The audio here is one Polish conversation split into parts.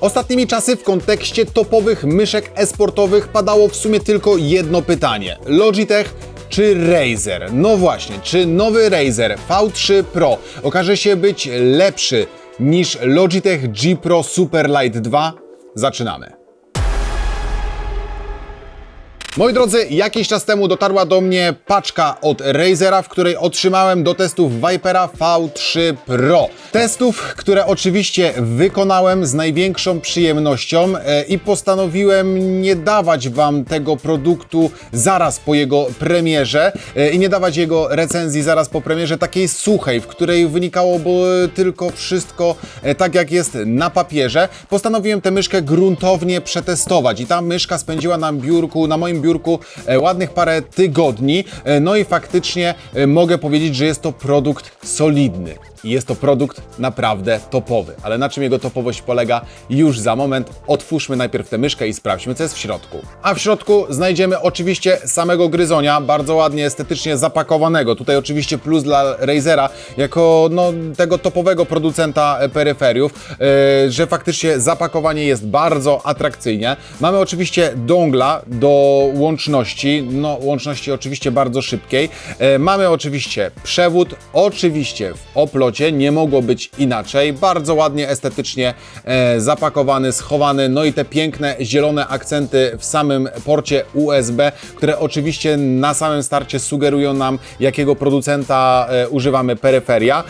Ostatnimi czasy w kontekście topowych myszek e-sportowych padało w sumie tylko jedno pytanie. Logitech czy Razer? No właśnie, czy nowy Razer V3 Pro okaże się być lepszy niż Logitech G Pro Superlight 2? Zaczynamy. Moi drodzy, jakiś czas temu dotarła do mnie paczka od Razera, w której otrzymałem do testów Vipera V3 Pro. Testów, które oczywiście wykonałem z największą przyjemnością e, i postanowiłem nie dawać Wam tego produktu zaraz po jego premierze e, i nie dawać jego recenzji zaraz po premierze takiej suchej, w której wynikałoby tylko wszystko e, tak jak jest na papierze. Postanowiłem tę myszkę gruntownie przetestować i ta myszka spędziła na biurku, na moim biurku e, ładnych parę tygodni. E, No i faktycznie e, mogę powiedzieć, że jest to produkt solidny. I jest to produkt naprawdę topowy. Ale na czym jego topowość polega? Już za moment. Otwórzmy najpierw tę myszkę i sprawdźmy, co jest w środku. A w środku znajdziemy oczywiście samego gryzonia, bardzo ładnie, estetycznie zapakowanego. Tutaj oczywiście plus dla Razera, jako no, tego topowego producenta peryferiów, e, że faktycznie zapakowanie jest bardzo atrakcyjnie. Mamy oczywiście dongla do łączności, no łączności oczywiście bardzo szybkiej. E, Mamy oczywiście przewód, oczywiście w oplocie, nie mogło być inaczej. Bardzo ładnie, estetycznie e, zapakowany, schowany, no i te piękne zielone akcenty w samym porcie USB, które oczywiście na samym starcie sugerują nam, jakiego producenta e, używamy peryferia.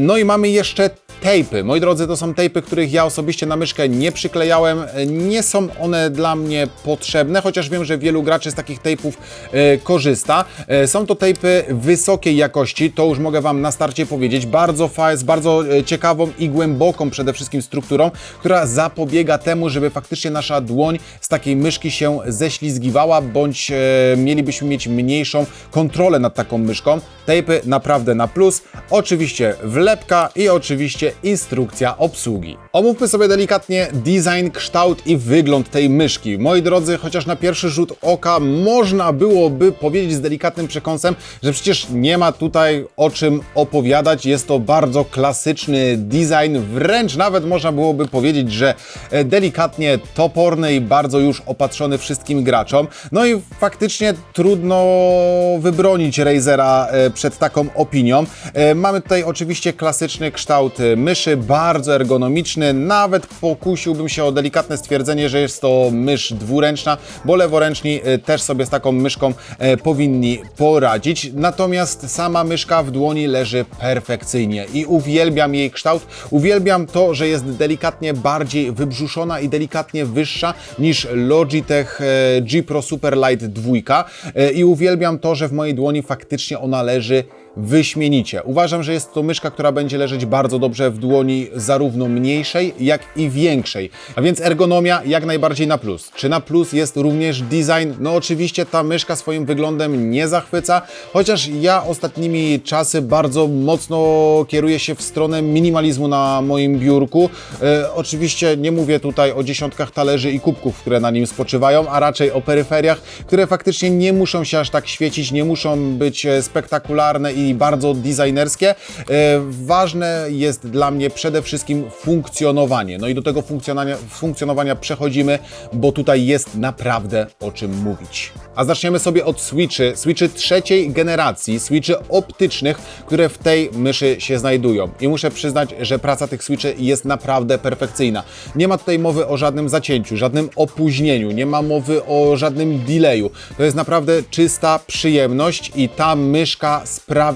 No i mamy jeszcze Tejpy. Moi drodzy, to są tejpy, których ja osobiście na myszkę nie przyklejałem. Nie są one dla mnie potrzebne, chociaż wiem, że wielu graczy z takich tejpów e, korzysta. E, są to tejpy wysokiej jakości, to już mogę Wam na starcie powiedzieć. Bardzo z bardzo e, ciekawą i głęboką przede wszystkim strukturą, która zapobiega temu, żeby faktycznie nasza dłoń z takiej myszki się ześlizgiwała, bądź e, mielibyśmy mieć mniejszą kontrolę nad taką myszką. Tejpy naprawdę na plus. Oczywiście wlepka i oczywiście instrukcja obsługi. Omówmy sobie delikatnie design, kształt i wygląd tej myszki. Moi drodzy, chociaż na pierwszy rzut oka można byłoby powiedzieć z delikatnym przekąsem, że przecież nie ma tutaj o czym opowiadać. Jest to bardzo klasyczny design, wręcz nawet można byłoby powiedzieć, że e, delikatnie toporny i bardzo już opatrzony wszystkim graczom. No i faktycznie trudno wybronić Razera e, przed taką opinią. E, Mamy tutaj oczywiście klasyczny kształt myszy, bardzo ergonomiczny. Nawet pokusiłbym się o delikatne stwierdzenie, że jest to mysz dwuręczna, bo leworęczni e, też sobie z taką myszką e, powinni poradzić. Natomiast sama myszka w dłoni leży perfekcyjnie i uwielbiam jej kształt. Uwielbiam to, że jest delikatnie bardziej wybrzuszona i delikatnie wyższa niż Logitech e, G Pro Superlight 2 E, i uwielbiam to, że w mojej dłoni faktycznie ona leży wyśmienicie. Uważam, że jest to myszka, która będzie leżeć bardzo dobrze w dłoni zarówno mniejszej, jak i większej. A więc ergonomia jak najbardziej na plus. Czy na plus jest również design? No oczywiście ta myszka swoim wyglądem nie zachwyca, chociaż ja ostatnimi czasy bardzo mocno kieruję się w stronę minimalizmu na moim biurku. E, oczywiście nie mówię tutaj o dziesiątkach talerzy i kubków, które na nim spoczywają, a raczej o peryferiach, które faktycznie nie muszą się aż tak świecić, nie muszą być e, spektakularne i bardzo designerskie. E, ważne jest dla mnie przede wszystkim funkcjonowanie. No i do tego funkcjonowania, funkcjonowania przechodzimy, bo tutaj jest naprawdę o czym mówić. A zaczniemy sobie od switchy, switchy trzeciej generacji, switchy optycznych, które w tej myszy się znajdują. I muszę przyznać, że praca tych switchy jest naprawdę perfekcyjna. Nie ma tutaj mowy o żadnym zacięciu, żadnym opóźnieniu, nie ma mowy o żadnym delayu. To jest naprawdę czysta przyjemność i ta myszka sprawia,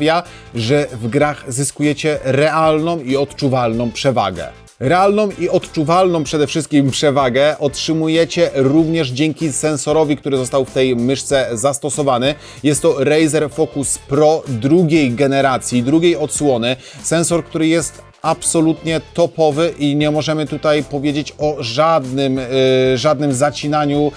że w grach zyskujecie realną i odczuwalną przewagę. Realną i odczuwalną przede wszystkim przewagę otrzymujecie również dzięki sensorowi, który został w tej myszce zastosowany. Jest to Razer Focus Pro drugiej generacji, drugiej odsłony. Sensor, który jest absolutnie topowy i nie możemy tutaj powiedzieć o żadnym, y, żadnym zacinaniu,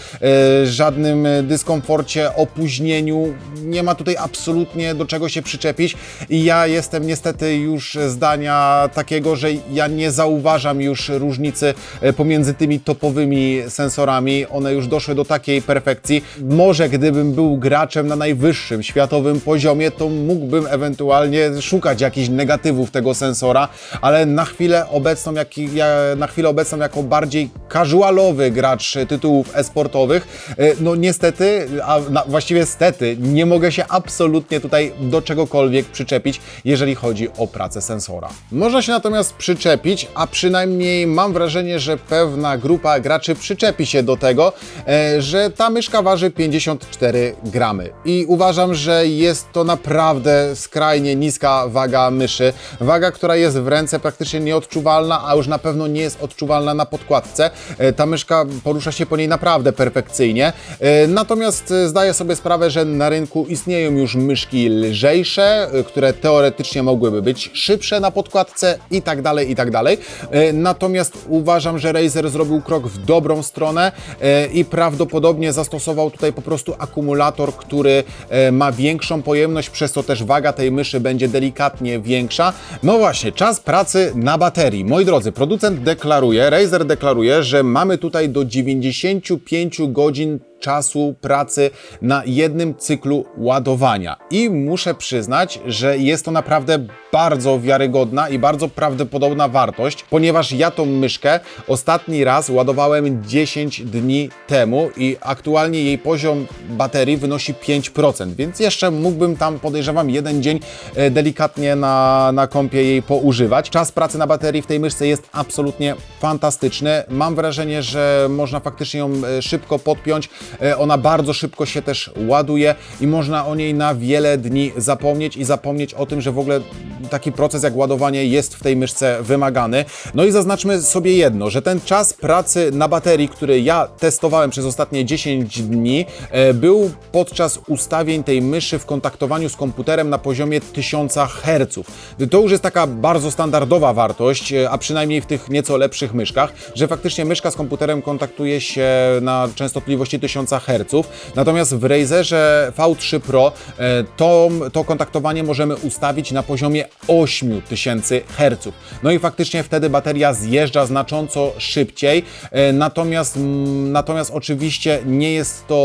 y, żadnym dyskomforcie, opóźnieniu. Nie ma tutaj absolutnie do czego się przyczepić i ja jestem niestety już zdania takiego, że ja nie zauważam już różnicy y, pomiędzy tymi topowymi sensorami. One już doszły do takiej perfekcji. Może gdybym był graczem na najwyższym światowym poziomie, to mógłbym ewentualnie szukać jakichś negatywów tego sensora, ale na chwilę obecną, jak, ja, na chwilę obecną jako bardziej casualowy gracz tytułów e-sportowych, e, no niestety, a właściwie stety, nie mogę się absolutnie tutaj do czegokolwiek przyczepić, jeżeli chodzi o pracę sensora. Można się natomiast przyczepić, a przynajmniej mam wrażenie, że pewna grupa graczy przyczepi się do tego, e, że ta myszka waży 54 gramy. I uważam, że jest to naprawdę skrajnie niska waga myszy. Waga, która jest w ręce praktycznie nieodczuwalna, a już na pewno nie jest odczuwalna na podkładce. E, Ta myszka porusza się po niej naprawdę perfekcyjnie. E, Natomiast e, zdaję sobie sprawę, że na rynku istnieją już myszki lżejsze, które teoretycznie mogłyby być szybsze na podkładce i tak dalej, i tak dalej. Natomiast uważam, że Razer zrobił krok w dobrą stronę i prawdopodobnie zastosował tutaj po prostu akumulator, który ma większą pojemność, przez to też waga tej myszy będzie delikatnie większa. No właśnie, czas pracy na baterii. Moi drodzy, producent deklaruje, Razer deklaruje, że mamy tutaj do 95 godzin czasu pracy na jednym cyklu ładowania. I muszę przyznać, że jest to naprawdę bardzo wiarygodna i bardzo prawdopodobna wartość, ponieważ ja tą myszkę ostatni raz ładowałem 10 dni temu i aktualnie jej poziom baterii wynosi 5%, więc jeszcze mógłbym tam, podejrzewam, jeden dzień e, delikatnie na, na kompie jej poużywać. Czas pracy na baterii w tej myszce jest absolutnie fantastyczny. Mam wrażenie, że można faktycznie ją e, szybko podpiąć. E, Ona bardzo szybko się też ładuje i można o niej na wiele dni zapomnieć i zapomnieć o tym, że w ogóle taki proces jak ładowanie jest w tej myszce wymagany. No i zaznaczmy sobie jedno, że ten czas pracy na baterii, który ja testowałem przez ostatnie 10 dni, e, był podczas ustawień tej myszy w kontaktowaniu z komputerem na poziomie 1000 Hz. To już jest taka bardzo standardowa wartość, e, a przynajmniej w tych nieco lepszych myszkach, że faktycznie myszka z komputerem kontaktuje się na częstotliwości 1000 Hz. Natomiast w Razerze V3 Pro e, to, to kontaktowanie możemy ustawić na poziomie 8000 Hz. No i faktycznie wtedy bateria zjeżdża znacząco szybciej, e, natomiast, natomiast oczywiście nie jest to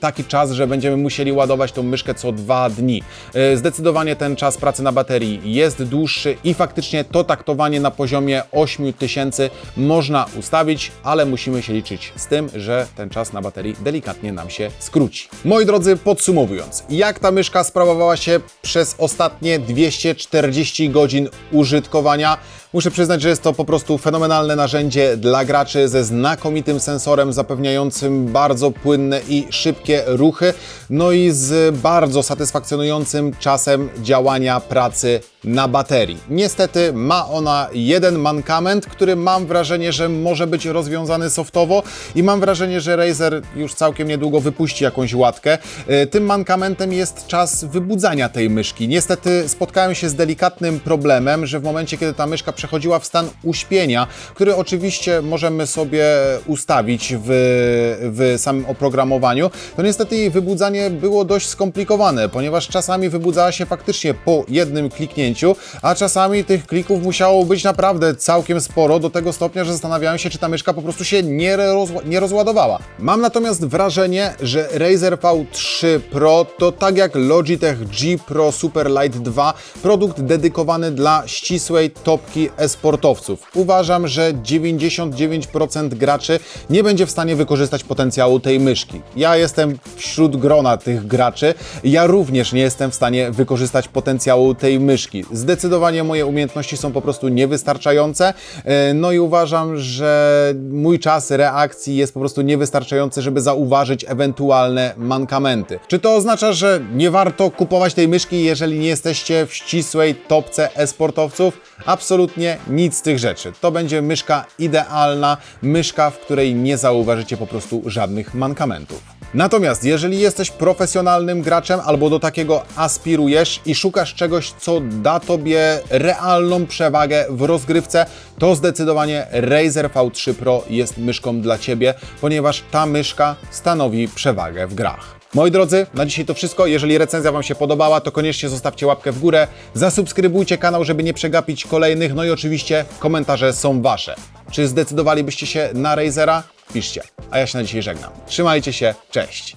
taki czas, że będziemy musieli ładować tą myszkę co dwa dni. E, Zdecydowanie ten czas pracy na baterii jest dłuższy i faktycznie to taktowanie na poziomie 8000 można ustawić, ale musimy się liczyć z tym, że ten czas na baterii delikatnie nam się skróci. Moi drodzy, podsumowując, jak ta myszka sprawowała się przez ostatnie 240 godzin użytkowania? Muszę przyznać, że jest to po prostu fenomenalne narzędzie dla graczy ze znakomitym sensorem zapewniającym bardzo płynne i szybkie ruchy, no i z bardzo satysfakcjonującym czasem działania pracy na baterii. Niestety ma ona jeden mankament, który mam wrażenie, że może być rozwiązany softowo i mam wrażenie, że Razer już całkiem niedługo wypuści jakąś łatkę. E, Tym mankamentem jest czas wybudzania tej myszki. Niestety spotkałem się z delikatnym problemem, że w momencie, kiedy ta myszka przechodziła w stan uśpienia, który oczywiście możemy sobie ustawić w, w samym oprogramowaniu, to niestety jej wybudzanie było dość skomplikowane, ponieważ czasami wybudzała się faktycznie po jednym kliknięciu, a czasami tych klików musiało być naprawdę całkiem sporo, do tego stopnia, że zastanawiałem się, czy ta myszka po prostu się nie, rozła- nie rozładowała. Mam natomiast wrażenie, że Razer V3 Pro to tak jak Logitech G Pro Superlight 2, produkt dedykowany dla ścisłej topki e-sportowców. Uważam, że 99% graczy nie będzie w stanie wykorzystać potencjału tej myszki. Ja jestem wśród grona tych graczy, ja również nie jestem w stanie wykorzystać potencjału tej myszki. Zdecydowanie moje umiejętności są po prostu niewystarczające, e, no i uważam, że mój czas reakcji jest po prostu niewystarczający, żeby zauważyć ewentualne mankamenty. Czy to oznacza, że nie warto kupować tej myszki, jeżeli nie jesteście w ścisłej topce e-sportowców? Absolutnie nic z tych rzeczy. To będzie myszka idealna, myszka, w której nie zauważycie po prostu żadnych mankamentów. Natomiast jeżeli jesteś profesjonalnym graczem albo do takiego aspirujesz i szukasz czegoś, co da tobie realną przewagę w rozgrywce, to zdecydowanie Razer V3 Pro jest myszką dla ciebie, ponieważ ta myszka stanowi przewagę w grach. Moi drodzy, na dzisiaj to wszystko. Jeżeli recenzja Wam się podobała, to koniecznie zostawcie łapkę w górę, zasubskrybujcie kanał, żeby nie przegapić kolejnych, no i oczywiście komentarze są Wasze. Czy zdecydowalibyście się na Razera? Piszcie. A ja się na dzisiaj żegnam. Trzymajcie się, cześć!